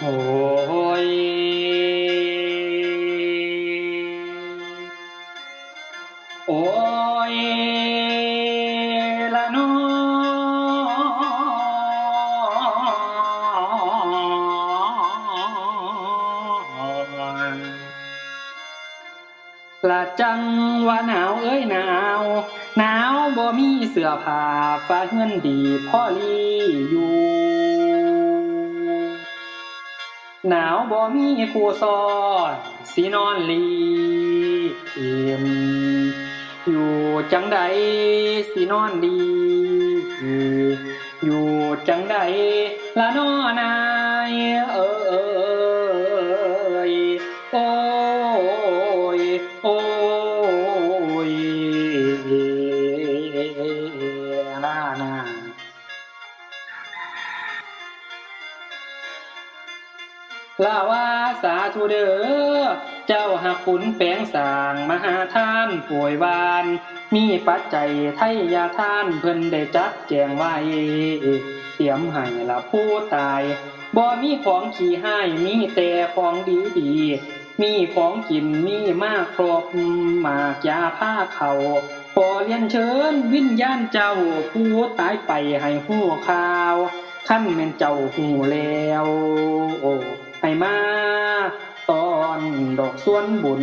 โอ้ยโอ้ยละน้อละจังว่าหนาวเอ้ยหนาว หนาวบ่มีเสื้อผ้าฟ้าเงินดีพ่อลีอยู่ หนาวบ่มีคู่ซ้อนสีนอนลีเอ็มอยู่จังใดสีนอนดี อยู่จังใดละน้อนาย ลาว่าสาธุเด้อเจ้าหักขุนแปลงสางมหาท่านป่วยวาน มีปัจจัยไทยยาท่านเพิ่นได้จัดแจงไว้เตรียมให้ละผู้ตาย บ่มีของขี้ให้มีแต่ของดีดีมีของกินมีมากครบหมากยาผ้าเขาขอเรียนเชิญวิญญาณเจ้าผู้ตายไปให้หู้ข่าว ขั้นแม่นเจ้าหูแล้ว ให้มา ตอนดอกส่วนบุญ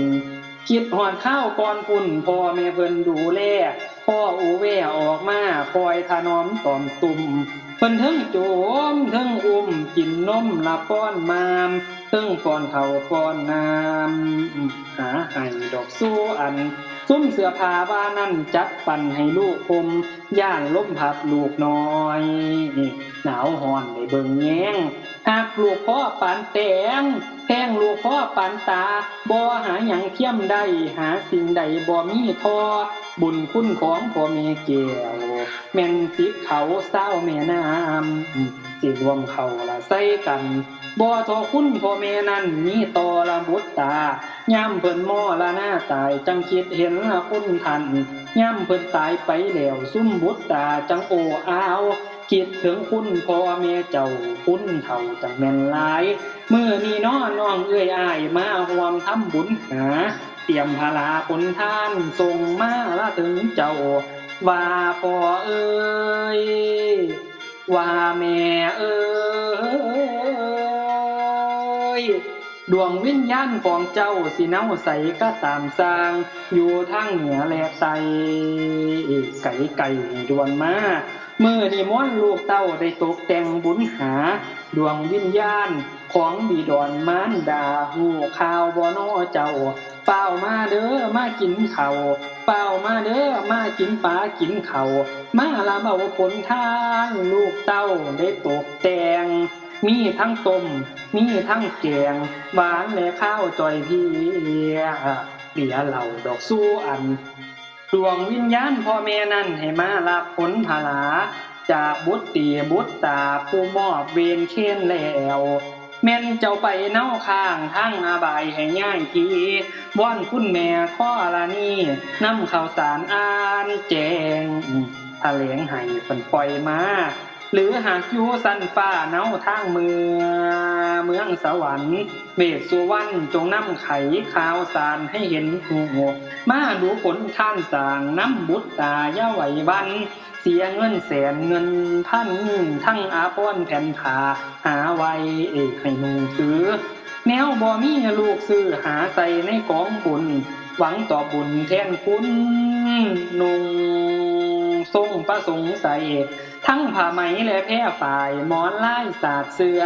คิดหอดข้าวก่อนพุ่นพ่อแม่เพิ่นดูแล พ่ออูแวออกมาคอยถนอมตอมตุ่มเพิ่นเทิงโจมเทิงอุ้มกินนมละป้อนมามเทิงป้อนเขาป้อนน้ำหาให้ดอกสู้อัน ซุ้มเสื้อผ้าบ้านั่นจัดปั่นให้ลูกคมย่างล้มพับลูกน้อย หนาวหอนได้เบิ่งแยงหากลูกพ่อปานแตงแทงลูกพ่อปานตาบ่หาหยังเทียมได้หาสิ่งใดบ่มีทอบุญคุณของพ่อแม่แก้วแม่นสิเขาเศร้าแม่น้ำสิรวมเขาละใส่กันบ่ทอคุณพ่อแม่นั้นมีต่อละบุตรตาย่ำเพิ่นมอละหน้าตายจังคิดเห็นละคุณทันย่ำเพิ่นตายไปแล้วซุ่มบุตรตาจังโออาว คิดถึงคุณพ่อแม่เจ้าคุณเท่าจังแม่นหลายเมื่อนี้น้อน้องเอ้ยอายมาห่วมทำบุญหาเตรียมพลาผลทานส่งมาละถึงเจ้า ว่าพ่อเอ้ยว่าแม่เอ้ยดวงวิญญาณของเจ้าสิเน่าใสก็ตามสร้าง อยู่ทางเหนือและใต้ไก่ไก่ดวนมา เมื่อนิมนต์ลูกเต้าได้ตกแต่งบุญหา ดวงวิญญาณของบิดอนมารดาหูข่าวบ่นอเจ้า เป้ามาเด้อมากินเขาเป้ามาเด้อมากินปลากินเขามาละเบาผลทางลูกเต้าได้ตกแต่งมีทั้งต้มมีทั้งแกงหวานและข้าวจอยเพียเปียเหล่าดอกสู้อัน ดวงวิญญาณพ่อแม่นั่นให้มารับผลผลา จากบุตรตีบุตรตาผู้มอบเวรเช่นแล้วแม่นเจ้าไปเน่าข้างทั้งอาบายให้ง่ายทีว่อนคุณแม่ข้อละนี่นำข่าวสารอ่านแจงทะเลงให้เพิ่นปล่อยมา หรือหากอยู่สันฟ้าเนาทางเมืองเมืองสวรรค์เวสสุวรรณจงนำไขขาวสารให้เห็นหูมาดูผลท่านสร้างน้ำบุตรตาย่าไหวบันเสียเงินแสนเงินพันทั้งอาป้อนแผ่นผาหาไว้เอกให้หนูถือ แนวบ่มีลูกซื้อหาใส่ในกองบุญ หวังต่อบุญแทนคุณนุง ทรงประสงค์ใส่ทั้งผ้าไหมและแพร่ฝ่ายหมอนลายสาดเสือ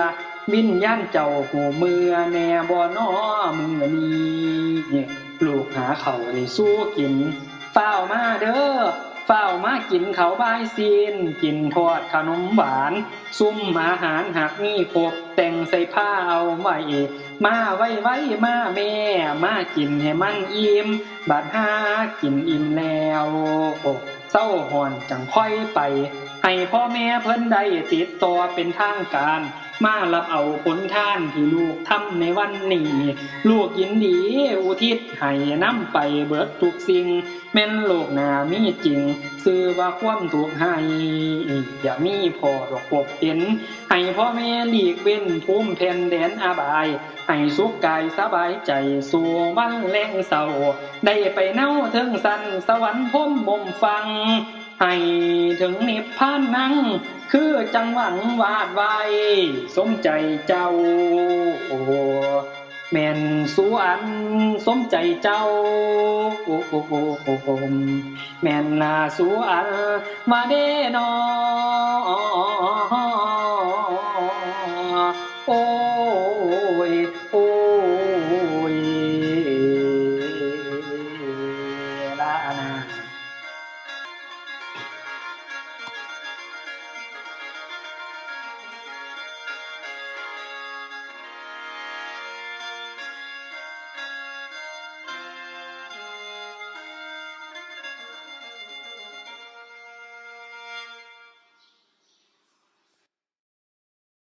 วิญญาณเจ้าหูเมือแน่บ่นอมือนี้ลูกหาเขาวได้สู้กินเฝ้ามาเด้อเฝ้ามากินเขาบายซีน กินทอดขนมหวาน ซุ่มอาหารหากมีครบแต่งใส่ผ้าเอาไว้มาไว้ไว้มาแม่ มากินให้มันอิ่มบัดหากินอิ่มแล้วโอ้ เศร้าหอนจังค่อยไป ให้พ่อแม่เพิ่นได้ติดต่อเป็นทางการ มารับเอาผลท่านที่ลูกทำในวันนี้ ลูกยินดีอุทิศให้นำไปเบิดทุกสิ่ง แม่นโลกนามีจริง ซื้อว่าความถูกให้อย่ามีพอดอกปบเห็น ให้พ่อแม่หลีกเว้นภูมิแผ่นแดนอาบาย ให้สุขกายสบายใจสู่วันแรงเศร้าได้ไปเน่าเถึงสันสวรรค์พมบ่มฟังให้ถึงนิพพานนั่ง คือจังหวังวาดไว้สมใจเจ้า โอ้แม่นสวนสมใจเจ้าโอ้โอ้โอ้โอ้โอ้แม่นนาสวนมาเด้นอโอ้